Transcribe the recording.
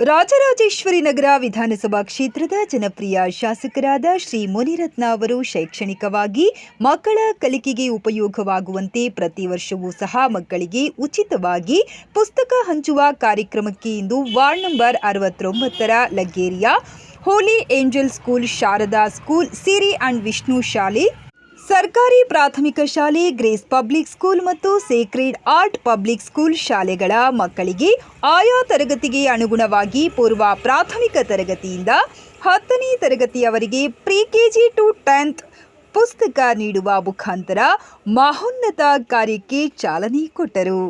ರಾಜರಾಜೇಶ್ವರಿ ನಗರ ವಿಧಾನಸಭಾ ಕ್ಷೇತ್ರದ ಜನಪ್ರಿಯ ಶಾಸಕರಾದ ಶ್ರೀ ಮುನಿರತ್ನ ಅವರು ಶೈಕ್ಷಣಿಕವಾಗಿ ಮಕ್ಕಳ ಕಲಿಕೆಗೆ ಉಪಯೋಗವಾಗುವಂತೆ ಪ್ರತಿ ವರ್ಷವೂ ಸಹ ಮಕ್ಕಳಿಗೆ ಉಚಿತವಾಗಿ ಪುಸ್ತಕ ಹಂಚುವ ಕಾರ್ಯಕ್ರಮಕ್ಕೆ ಇಂದು ವಾರ್ಡ್ ನಂಬರ್ ಅರವತ್ತೊಂಬತ್ತರ ಲಗ್ಗೇರಿಯ holy angel school, Sharada school, Siri and Vishnu ಶಾಲೆ ಸರ್ಕಾರಿ ಪ್ರಾಥಮಿಕ ಶಾಲೆ, ಗ್ರೇಸ್ ಪಬ್ಲಿಕ್ ಸ್ಕೂಲ್ ಮತ್ತು ಸೇಕ್ರೆಡ್ ಆರ್ಟ್ ಪಬ್ಲಿಕ್ ಸ್ಕೂಲ್ ಶಾಲೆಗಳ ಮಕ್ಕಳಿಗೆ ಆಯಾ ತರಗತಿಗೆ ಅನುಗುಣವಾಗಿ ಪೂರ್ವ ಪ್ರಾಥಮಿಕ ತರಗತಿಯಿಂದ ಹತ್ತನೇ ತರಗತಿಯವರೆಗೆ ಪ್ರಿ ಕೆಜಿ ಟು ಟೆಂತ್ ಪುಸ್ತಕ ನೀಡುವ ಮುಖಾಂತರ ಮಹೋನ್ನತ ಕಾರ್ಯಕ್ಕೆ ಚಾಲನೆ ಕೊಟ್ಟರು.